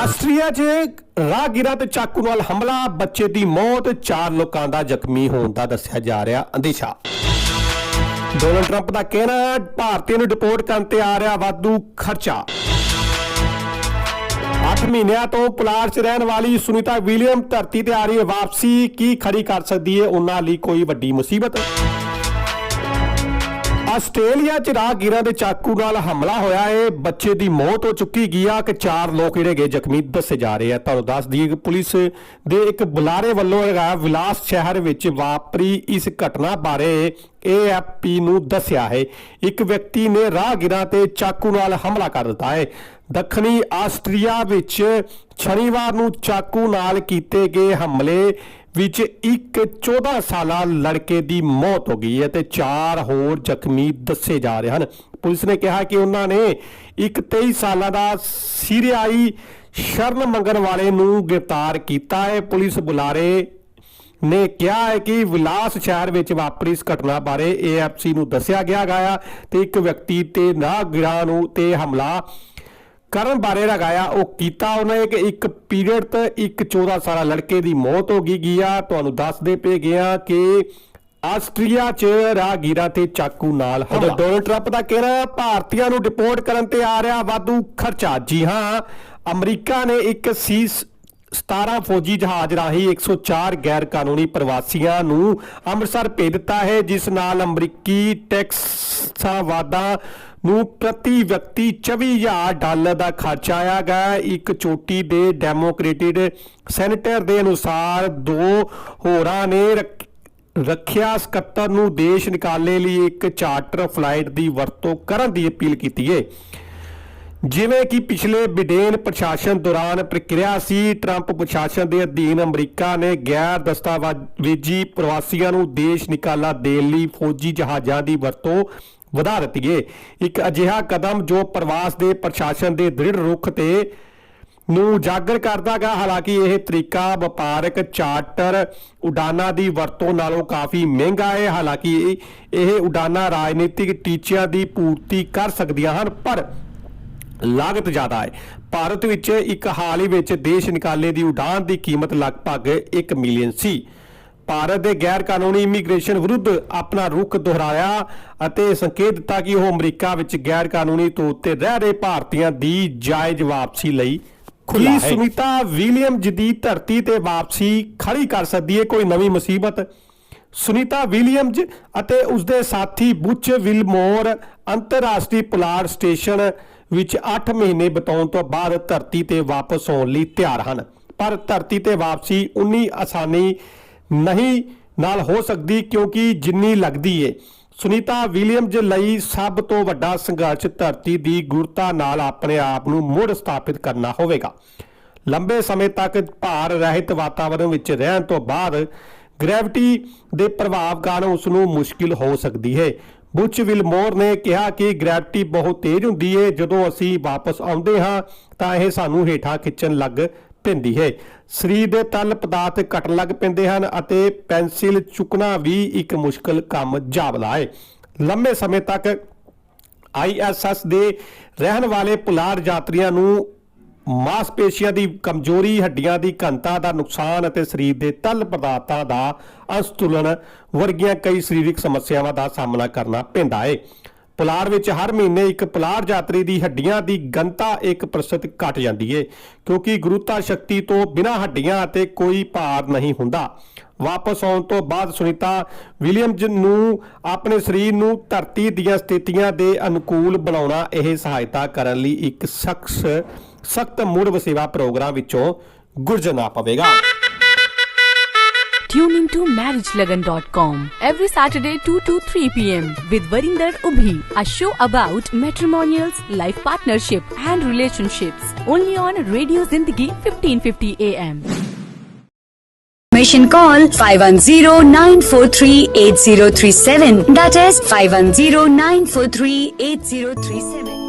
Austria 'ਚ ਰਾਹਗੀਰਾਂ ਤੇ ਚਾਕੂ ਨਾਲ ਹਮਲਾ, ਬੱਚੇ ਦੀ ਮੌਤ, ਚਾਰ ਲੋਕਾਂ ਦਾ ਜ਼ਖਮੀ ਹੋਣ ਦਾ ਦੱਸਿਆ ਜਾ ਰਿਹਾ ਅੰਦੇਸ਼ਾ। ਡੋਨਲਡ ਟਰੰਪ ਦਾ ਕਹਿਣਾ ਭਾਰਤੀ ਨੂੰ ਡਿਪੋਰਟ ਕਰਨ ਤੇ ਆ ਰਿਹਾ ਵਾਧੂ ਖਰਚਾ। 8 ਮਹੀਨਿਆਂ ਤੋਂ ਪੁਲਾੜ 'ਚ ਰਹਿਣ ਵਾਲੀ ਸੁਨੀਤਾ ਵਿਲੀਅਮ ਧਰਤੀ ਤੇ ਆ ਰਹੀ ਹੈ ਵਾਪਸੀ, ਕੀ ਖੜੀ ਕਰ ਸਕਦੀ ਹੈ? ਉਹਨਾਂ ਲਈ ਕੋਈ ਵੱਡੀ ਮੁਸੀਬਤ। ਆਸਟ੍ਰੇਲੀਆ 'ਚ ਰਾਹਗੀਰਾਂ ਦੇ ਚਾਕੂ ਨਾਲ ਹਮਲਾ ਹੋਇਆ ਹੈ ਬੱਚੇ ਦੀ ਮੌਤ ਹੋ ਚੁੱਕੀ ਗਈ ਕਿ ਚਾਰ ਲੋਕ ਜਿਹੜੇ ਗਏ ਜ਼ਖਮੀ ਦੱਸੇ ਜਾ ਰਹੇ ਆ। ਤੁਹਾਨੂੰ ਦੱਸ ਦਈਏ ਕਿ ਪੁਲਿਸ ਦੇ ਇੱਕ ਬੁਲਾਰੇ ਵੱਲੋਂ ਹੈਗਾ ਵਿਲਾਸ ਸ਼ਹਿਰ ਵਿੱਚ ਵਾਪਰੀ ਇਸ ਘਟਨਾ ਬਾਰੇ ਏਐਫਪੀ ਨੂੰ ਦੱਸਿਆ ਹੈ। ਇੱਕ ਵਿਅਕਤੀ ਨੇ ਰਾਹਗੀਰਾਂ ਤੇ ਚਾਕੂ ਨਾਲ ਹਮਲਾ ਕਰ ਦਿੱਤਾ ਹੈ। ਦੱਖਣੀ ਆਸਟਰੀਆ ਵਿੱਚ ਸ਼ਨੀਵਾਰ ਨੂੰ ਚਾਕੂ ਨਾਲ ਕੀਤੇ ਗਏ ਹਮਲੇ ਵਿੱਚ ਇੱਕ 14 ਸਾਲਾ ਲੜਕੇ ਦੀ ਮੌਤ ਹੋ ਗਈ ਹੈ ਤੇ ਚਾਰ ਹੋਰ ਜ਼ਖਮੀ ਦੱਸੇ ਜਾ ਰਹੇ ਹਨ। ਪੁਲਿਸ ਨੇ ਕਿਹਾ ਕਿ ਉਹਨਾਂ ਨੇ ਇੱਕ 23 ਸਾਲਾਂ ਦਾ ਸੀਰੀਆਈ ਸ਼ਰਨ ਮੰਗਣ ਵਾਲੇ ਨੂੰ ਗ੍ਰਿਫਤਾਰ ਕੀਤਾ ਹੈ। ਪੁਲਿਸ ਬੁਲਾਰੇ ਨੇ ਕਿਹਾ ਹੈ ਕਿ ਵਿਲਾਸ ਸ਼ਹਿਰ ਵਿੱਚ ਵਾਪਰੀ ਇਸ ਘਟਨਾ ਬਾਰੇ ਏਐਫਸੀ ਨੂੰ ਦੱਸਿਆ ਗਿਆ ਗਿਆ ਤੇ ਇੱਕ ਵਿਅਕਤੀ ਤੇ ਨਾ ਨਾਗਰਿਕਾਂ ਨੂੰ ਤੇ ਹਮਲਾ ਕਰਨ ਬਾਰੇ ਲਗਾਇਆ ਉਹ ਕੀਤਾ ਉਹਨੇ ਕਿ ਇੱਕ ਪੀਰੀਅਡ ਤੇ ਇੱਕ 14 ਸਾਲਾ ਲੜਕੇ ਦੀ ਮੌਤ ਹੋ ਗਈ ਗਿਆ ਤੁਹਾਨੂੰ ਦੱਸਦੇ ਪਏ ਗਿਆ ਕਿ ਆਸਟਰੀਆ 'ਚ ਰਾਹਗੀਰਾਂ ਤੇ ਚਾਕੂ ਨਾਲ ਹਮਲਾ। ਡੋਨਲਡ ਟਰੰਪ ਦਾ ਕਹਿਣਾ ਭਾਰਤੀਆਂ ਨੂੰ ਡਿਪੋਰਟ ਕਰਨ ਤੇ ਆ ਰਿਹਾ ਵਾਧੂ ਖਰਚਾ। ਜੀ ਹਾਂ ਅਮਰੀਕਾ ਨੇ ਇੱਕ ਸੀ 17 ਫੌਜੀ ਜਹਾਜ਼ ਰਾਹੀਂ 104 ਗੈਰ ਕਾਨੂੰਨੀ ਪ੍ਰਵਾਸੀਆਂ ਨੂੰ ਅੰਮ੍ਰਿਤਸਰ ਭੇਜ ਦਿੱਤਾ ਹੈ, ਜਿਸ ਨਾਲ ਅਮਰੀਕੀ ਟੈਕਸਾਂ ਵਾਧਾ ਨੂੰ ਪ੍ਰਤੀ ਵਿਅਕਤੀ 24000 ਡਾਲਰ ਦਾ ਖਰਚਾ ਆਇਆ ਗਿਆ ਇੱਕ ਚੋਟੀ ਦੇ ਡੈਮੋਕ੍ਰੇਟਿਡ ਸੈਨੇਟਰ ਦੇ ਅਨੁਸਾਰ ਦੋ ਹੋਰਾਂ ਨੇ ਰੱਖਿਆ ਸਕੱਤਰ ਨੂੰ ਦੇਸ਼ ਨਿਕਾਲੇ ਲਈ ਇੱਕ ਚਾਰਟਰ ਫਲਾਈਟ ਦੀ ਵਰਤੋਂ ਕਰਨ ਦੀ ਅਪੀਲ ਕੀਤੀ ਹੈ। ਜਿਵੇਂ ਕਿ ਪਿਛਲੇ ਬਿਡੇਨ ਪ੍ਰਸ਼ਾਸਨ ਦੌਰਾਨ ਪ੍ਰਕਿਰਿਆ ਸੀ, ਟਰੰਪ ਪ੍ਰਸ਼ਾਸਨ ਦੇ ਅਧੀਨ ਅਮਰੀਕਾ ਨੇ ਗੈਰ ਦਸਤਾਵੇਜ਼ੀ ਪ੍ਰਵਾਸੀਆਂ ਨੂੰ ਦੇਸ਼ ਨਿਕਾਲਾ ਦੇਣ ਲਈ ਫੌਜੀ ਜਹਾਜ਼ਾਂ ਦੀ ਵਰਤੋਂ ਵਧਾ ਦਿੱਤੀ ਹੈ ਇੱਕ ਅਜਿਹਾ ਕਦਮ ਜੋ ਪ੍ਰਵਾਸ ਦੇ ਪ੍ਰਸ਼ਾਸਨ ਦੇ ਦ੍ਰਿੜ ਰੁਖ ਤੇ ਨੂੰ ਉਜਾਗਰ ਕਰਦਾ ਗਾ, ਹਾਲਾਂਕਿ ਇਹ ਤਰੀਕਾ ਵਪਾਰਕ ਚਾਰਟਰ ਉਡਾਨਾਂ ਦੀ ਵਰਤੋਂ ਨਾਲੋਂ ਕਾਫੀ ਮਹਿੰਗਾ ਹੈ ਹਾਲਾਂਕਿ ਇਹ- ਇਹ ਉਡਾਨਾਂ ਰਾਜਨੀਤਿਕ ਟੀਚਿਆਂ ਦੀ ਪੂਰਤੀ ਕਰ ਸਕਦੀਆਂ ਹਨ, ਪਰ ਲਾਗਤ ਜ਼ਿਆਦਾ ਹੈ। ਭਾਰਤ ਵਿੱਚ ਇੱਕ ਹਾਲ ਹੀ ਵਿੱਚ ਦੇਸ਼ ਨਿਕਾਲੇ ਦੀ ਉਡਾਨ ਦੀ ਕੀਮਤ ਲਗਭਗ 1 ਮਿਲੀਅਨ ਸੀ। ਭਾਰਤ ਦੇ ਗੈਰ ਕਾਨੂੰਨੀ ਇਮੀਗ੍ਰੇਸ਼ਨ ਵਿਰੁੱਧ ਆਪਣਾ ਰੁਖ ਦੁਹਰਾਇਆ ਅਤੇ ਸੰਕੇਤ ਦਿੱਤਾ ਕਿ ਉਹ ਅਮਰੀਕਾ ਵਿੱਚ ਗੈਰ ਕਾਨੂੰਨੀ ਤੌਰ ਤੇ ਰਹਿ ਰਹੇ ਭਾਰਤੀਆਂ ਦੀ ਜਾਇਜ਼ ਵਾਪਸੀ ਲਈ ਖੁੱਲਾ ਹੈ। ਸੁਨੀਤਾ ਵਿਲੀਅਮ ਦੀ ਧਰਤੀ ਤੇ ਵਾਪਸੀ ਖੜੀ ਕਰ ਸਕਦੀ ਹੈ ਕੋਈ ਨਵੀਂ ਮੁਸੀਬਤ? ਸੁਨੀਤਾ ਵਿਲੀਅਮਜ਼ ਅਤੇ ਉਸਦੇ ਸਾਥੀ ਬੁੱਚ ਵਿਲਮੋਰ ਅੰਤਰਰਾਸ਼ਟਰੀ ਪੁਲਾੜ ਸਟੇਸ਼ਨ ਵਿੱਚ 8 ਮਹੀਨੇ ਬਿਤਾਉਣ ਤੋਂ ਬਾਅਦ ਧਰਤੀ ਤੇ ਵਾਪਸ ਆਉਣ ਲਈ ਤਿਆਰ ਹਨ। ਪਰ ਧਰਤੀ ਤੇ ਵਾਪਸੀ ਉਨੀ ਆਸਾਨੀ ਨਹੀਂ ਨਾਲ ਹੋ ਸਕਦੀ ਕਿਉਂਕਿ ਜਿੰਨੀ ਲੱਗਦੀ ਏ। ਸੁਨੀਤਾ ਵਿਲੀਅਮਜ਼ ਲਈ ਸਭ ਤੋਂ ਵੱਡਾ ਸੰਘਰਸ਼ ਧਰਤੀ ਦੀ ਗੁਰਤਾ ਨਾਲ ਆਪਣੇ ਆਪ ਨੂੰ ਮੁੜ ਸਥਾਪਿਤ ਕਰਨਾ ਹੋਵੇਗਾ। ਲੰਬੇ ਸਮੇਂ ਤੱਕ ਭਾਰ ਰਹਿਤ ਵਾਤਾਵਰਣ ਵਿੱਚ ਰਹਿਣ ਤੋਂ ਬਾਅਦ ਗ੍ਰੈਵਿਟੀ ਦੇ ਪ੍ਰਭਾਵ ਕਾਰਨ ਉਸ ਨੂੰ ਮੁਸ਼ਕਿਲ ਹੋ ਸਕਦੀ ਹੈ। ਬੁੱਚ ਵਿਲਮੋਰ ਨੇ ਕਿਹਾ ਕਿ ਗ੍ਰੈਵਿਟੀ ਬਹੁਤ ਤੇਜ਼ ਹੁੰਦੀ ਹੈ ਜਦੋਂ ਅਸੀਂ ਵਾਪਸ ਆਉਂਦੇ ਹਾਂ, ਤਾਂ ਇਹ ਸਾਨੂੰ ਹੇਠਾਂ ਖਿੱਚਣ ਲੱਗ ਪੈਂਦੀ ਹੈ। ਸਰੀਰ ਦੇ ਤਲ ਪਦਾਰਥ ਘਟਣ ਲੱਗ ਪੈਂਦੇ ਹਨ ਅਤੇ ਪੈਨਸਿਲ ਚੁੱਕਣਾ ਵੀ ਇੱਕ ਮੁਸ਼ਕਲ ਕੰਮ ਜਾਪਦਾ ਹੈ। ਲੰਮੇ ਸਮੇਂ ਤੱਕ ਆਈਐਸਐਸ ਦੇ ਰਹਿਣ ਵਾਲੇ ਪੁਲਾੜ ਯਾਤਰੀਆਂ ਨੂੰ ਮਾਸਪੇਸ਼ੀਆਂ ਦੀ ਕਮਜ਼ੋਰੀ, ਹੱਡੀਆਂ ਦੀ ਘਣਤਾ ਦਾ ਨੁਕਸਾਨ ਅਤੇ ਸਰੀਰ ਦੇ ਤਲ ਪਦਾਰਥਾਂ ਦਾ ਅਸੰਤੁਲਨ ਵਰਗੀਆਂ ਕਈ ਸਰੀਰਕ ਸਮੱਸਿਆਵਾਂ ਦਾ ਸਾਹਮਣਾ ਕਰਨਾ ਪੈਂਦਾ ਹੈ ਪੁਲਾੜ ਵਿੱਚ ਹਰ ਮਹੀਨੇ ਇੱਕ ਪੁਲਾੜ ਯਾਤਰੀ ਦੀ ਹੱਡੀਆਂ ਦੀ ਘਣਤਾ 1% ਘਟ ਜਾਂਦੀ ਹੈ ਕਿਉਂਕਿ ਗੁਰੂਤਾ ਸ਼ਕਤੀ ਤੋਂ ਬਿਨਾਂ ਹੱਡੀਆਂ ਅਤੇ ਕੋਈ ਭਾਰ ਨਹੀਂ ਹੁੰਦਾ। ਵਾਪਸ ਆਉਣ ਤੋਂ ਬਾਅਦ ਸੁਨੀਤਾ ਵਿਲੀਅਮਜ਼ ਨੂੰ ਆਪਣੇ ਸਰੀਰ ਨੂੰ ਧਰਤੀ ਦੀਆਂ ਸਥਿਤੀਆਂ ਦੇ ਅਨੁਕੂਲ ਬਣਾਉਣਾ ਇਹ ਸਹਾਇਤਾ ਕਰਨ ਲਈ ਇੱਕ ਸ਼ਖਸ ਸਖਤ ਮੁੜ ਵਸੇਵਾ ਪ੍ਰੋਗਰਾਮ ਵਿੱਚੋਂ ਗੁਜ਼ਰਨਾ ਪਵੇਗਾ Tune into marriagelagan.com every Saturday 2 to 3 p.m. with Varinder Ubhi, a show about matrimonials, life partnership and relationships. Only on Radio Zindagi 1550 AM. Information call 510-943-8037. That is 510-943-8037.